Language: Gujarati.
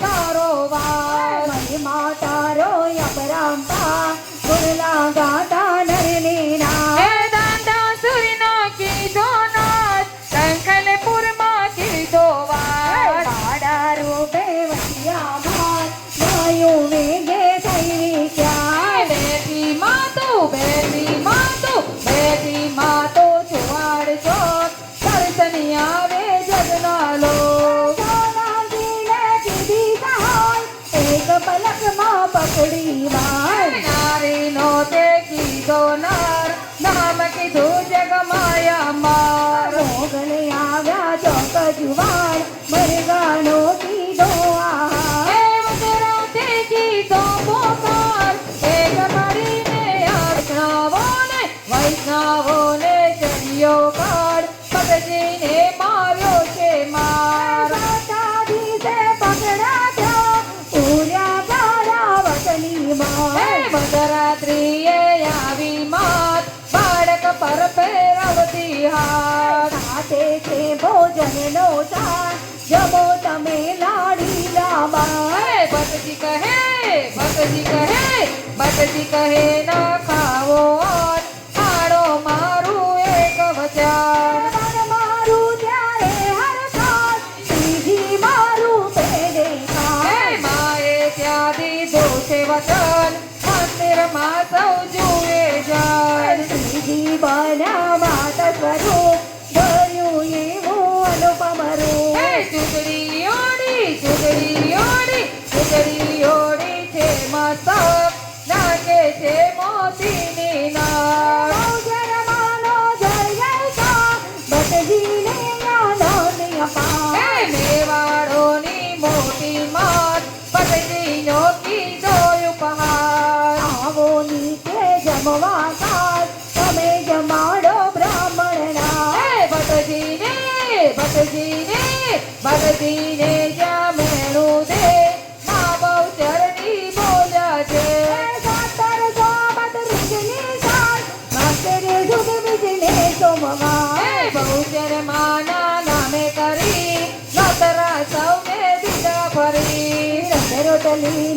તારો વાસ મહિમા તારો અપરંપા ગુણલા ગાતા નરની ના હે દાંડા સુરીના કીધો નાથ કંખલપુરમાં કીધો વાસ કાળા રૂપે વસિયામાં વાયુ વેગે પલકમાં પકડી વાળ નારીનો તે કીધો નાર. નામ કીધું જગમાયા માર મોગલે આવ્યા ચોક જુવાળ મરગાનો કીધો આહાર મધરાત્રિએ આવી માત બાળક પર ફેરવતી હાથ સાથે છે ભોજનનો ચાર. જમો તમે લાડી લાબાર હે ભટજી કહે ભટજી કહે ભટજી કહે ના ખાવો. દીધું છે વચન મંદિરમાં સૌ જુએ જાય ત્રીજી બનાવા સ્વરૂપ ધર્યું એવું અનુપમ હે રૂપ ચૂંટણી ઓડી ચૂંટણી નીચે જમવા કાળ તમે જમાડો બ્રાહ્મણના ભટજીને ભટજીને ભટજીને જ્યાં દે મા બોલ્યા છે. સાતર સોમત રીતની સાર માસ્તરે જુગ બીજને સોમવાર. હે બહુચર માના નામે કરી નતરા સૌને દીધા ફરી. રોટલી